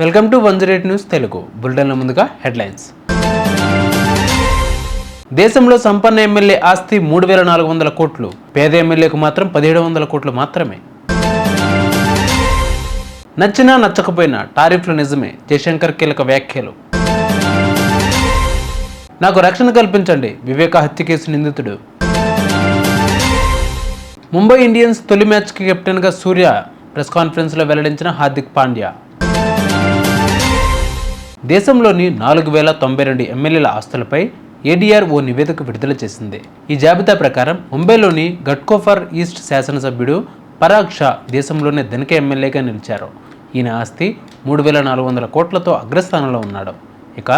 Welcome to one zero eight news Telugu. బులెటిన్ల ముందుగా headlines. దేశంలో సంపన్న ఎమ్మెల్యే ఆస్తి మూడు వేల నాలుగు వందల కోట్లు పేద ఎమ్మెల్యేకు మాత్రం పదిహేడు వందల కోట్లు మాత్రమే. నచ్చినా నచ్చకపోయినా టారిఫ్లు నిజమే జయశంకర్ కీలక వ్యాఖ్యలు. నాకు రక్షణ కల్పించండి వివేక హత్య కేసు నిందితుడు. ముంబై ఇండియన్స్ తొలి మ్యాచ్కి కెప్టెన్గా సూర్య ప్రెస్ కాన్ఫరెన్స్లో వెల్లడించిన హార్దిక్ పాండ్యా. దేశంలోని నాలుగు వేల తొంభై రెండు ఎమ్మెల్యేల ఆస్తులపై ఏడీఆర్ ఓ నివేదిక విడుదల చేసింది. ఈ జాబితా ప్రకారం ముంబైలోని గట్కోఫర్ ఈస్ట్ శాసనసభ్యుడు పరాగ్ షా దేశంలోనే ధనిక ఎమ్మెల్యేగా నిలిచారు. ఈయన ఆస్తి మూడు వేల నాలుగు వందల కోట్లతో అగ్రస్థానంలో ఉన్నాడు. ఇక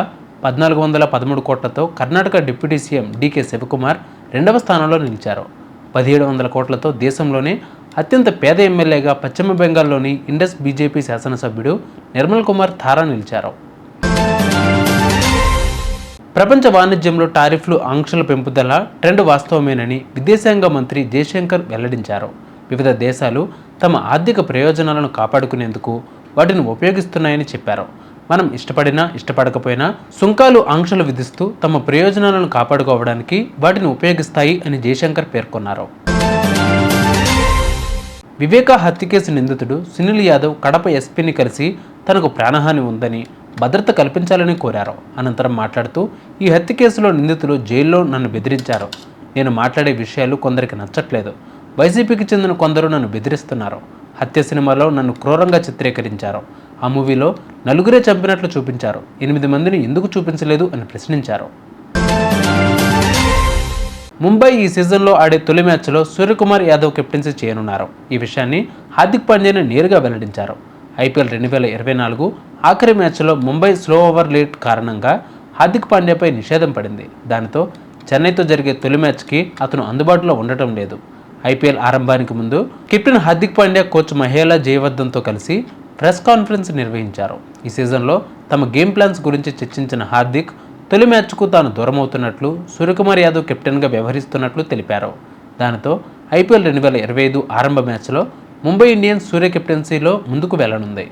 పద్నాలుగు వందల పదమూడు కోట్లతో Karnataka deputy CM DK Shivakumar రెండవ స్థానంలో నిలిచారు. పదిహేడు వందల కోట్లతో దేశంలోనే అత్యంత పేద ఎమ్మెల్యేగా పశ్చిమ బెంగాల్లోని ఇండస్ బీజేపీ శాసనసభ్యుడు నిర్మల్ కుమార్ థారా నిలిచారు. ప్రపంచ వాణిజ్యంలో టారిఫ్లు ఆంక్షల పెంపుదల ట్రెండ్ వాస్తవమేనని విదేశాంగ మంత్రి జయశంకర్ వెల్లడించారు. వివిధ దేశాలు తమ ఆర్థిక ప్రయోజనాలను కాపాడుకునేందుకు వాటిని ఉపయోగిస్తున్నాయని చెప్పారు. మనం ఇష్టపడినా ఇష్టపడకపోయినా సుంకాలు ఆంక్షలు విధిస్తూ తమ ప్రయోజనాలను కాపాడుకోవడానికి వాటిని ఉపయోగిస్తాయి అని జయశంకర్ పేర్కొన్నారు. వివేకా హత్య కేసు నిందితుడు సునీల్ యాదవ్ కడప ఎస్పీని కలిసి తనకు ప్రాణహాని ఉందని భద్రత కల్పించాలని కోరారు. అనంతరం మాట్లాడుతూ ఈ హత్య కేసులో నిందితులు జైల్లో నన్ను బెదిరించారు. నేను మాట్లాడే విషయాలు కొందరికి నచ్చట్లేదు. వైసీపీకి చెందిన కొందరు నన్ను బెదిరిస్తున్నారు. హత్య సినిమాలో నన్ను క్రూరంగా చిత్రీకరించారు. ఆ మూవీలో నలుగురే చంపినట్లు చూపించారు. ఎనిమిది మందిని ఎందుకు చూపించలేదు అని ప్రశ్నించారు. ముంబై ఈ సీజన్లో ఆడే తొలి మ్యాచ్లో సూర్యకుమార్ యాదవ్ కెప్టెన్సీ చేయనున్నారు. ఈ విషయాన్ని హార్దిక్ పాండ్యాని నేరుగా వెల్లడించారు. ఐపీఎల్ రెండు వేల ఇరవై నాలుగు ఆఖరి మ్యాచ్లో ముంబై స్లో ఓవర్ లీడ్ కారణంగా హార్దిక్ పాండ్యాపై నిషేధం పడింది. దానితో చెన్నైతో జరిగే తొలి మ్యాచ్కి అతను అందుబాటులో ఉండటం లేదు. ఐపీఎల్ ఆరంభానికి ముందు కెప్టెన్ హార్దిక్ పాండ్యా కోచ్ మహేలా జయవర్ధన్తో కలిసి ప్రెస్ కాన్ఫరెన్స్ నిర్వహించారు. ఈ సీజన్లో తమ గేమ్ ప్లాన్స్ గురించి చర్చించిన హార్దిక్ తొలి మ్యాచ్కు తాను దూరమవుతున్నట్లు సూర్యకుమార్ యాదవ్ కెప్టెన్గా వ్యవహరిస్తున్నట్లు తెలిపారు. దానితో ఐపీఎల్ రెండు వేల ఇరవై ఐదు ఆరంభ మ్యాచ్లో ముంబై ఇండియన్స్ సూర్య కెప్టెన్సీలో ముందుకు వెళ్ళనుంది.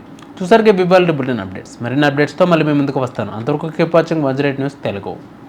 చూసారుగా బిబాల్ బులెటిన్ అప్డేట్స్. మరిన్ని అప్డేట్స్తో మళ్ళీ మీ ముందుకు వస్తాను. అంతవరకు కీప్ వాచింగ్ వజ్రేట్ న్యూస్ తెలుగు.